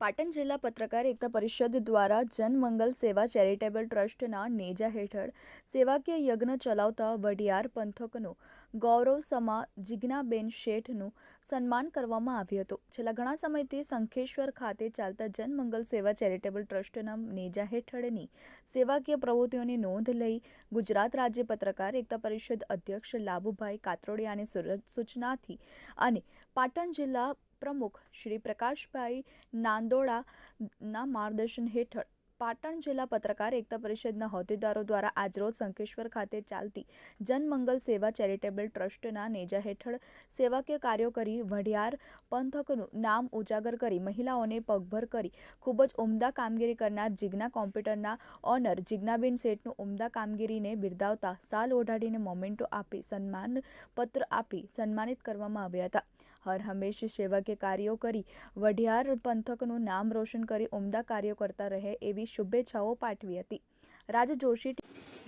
પાટણ જિલ્લા પત્રકાર એકતા પરિષદ દ્વારા જનમંગલ સેવા ચેરિટેબલ ટ્રસ્ટના નેજા હેઠળ સેવાકીય યજ્ઞ ચલાવતા વડિયાર પંથકનું ગૌરવ સમા જિજ્ઞાબેન શેઠનું સન્માન કરવામાં આવ્યું હતું. છેલ્લા ઘણા સમયથી શંખેશ્વર ખાતે ચાલતા જનમંગલ સેવા ચેરિટેબલ ટ્રસ્ટના નેજા હેઠળની સેવાકીય પ્રવૃત્તિઓની નોંધ લઈ ગુજરાત રાજ્ય પત્રકાર એકતા પરિષદ અધ્યક્ષ લાભુભાઈ કાતરોડિયાની સૂચનાથી અને પાટણ જિલ્લા પ્રમુખ શ્રી પ્રકાશભાઈ નાંદોડાના માર્ગદર્શન હેઠળ પાટણ જિલ્લા પત્રકાર એકતા પરિષદના હોદ્દેદારો દ્વારા આજરોજ શંખેશ્વર ખાતે ચાલતી જનમંગલ સેવા ચેરિટેબલ ટ્રસ્ટના નેજા હેઠળ સેવાકીય કાર્યો કરી વઢિયાર પંથકનું નામ ઉજાગર કરી મહિલાઓને પગભર કરી ખૂબ જ ઉમદા કામગીરી કરનાર જિજ્ઞા કોમ્પ્યુટરના ઓનર જિજ્ઞાબેન શેઠનું ઉમદા કામગીરીને બિરદાવતા સાલ ઓઢાડીને મોમેન્ટો આપી સન્માન પત્ર આપી સન્માનિત કરવામાં આવ્યા હતા. હર હંમેશ સેવાકીય કાર્યો કરી. વઢિયાર પંથકનું નામ રોશન કરી ઉમદા કાર્યો કરતા રહે એવી શુભેચ્છાઓ પાઠવી હતી. રાજુ જોશી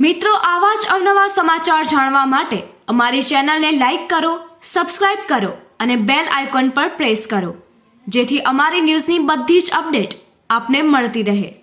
મિત્રો, આવા જ અવનવા સમાચાર જાણવા માટે અમારી ચેનલને લાઈક કરો, સબસ્ક્રાઇબ કરો અને બેલ આઇકોન પર પ્રેસ કરો. જેથી અમારી ન્યૂઝની બધી જ અપડેટ આપને મળતી રહે.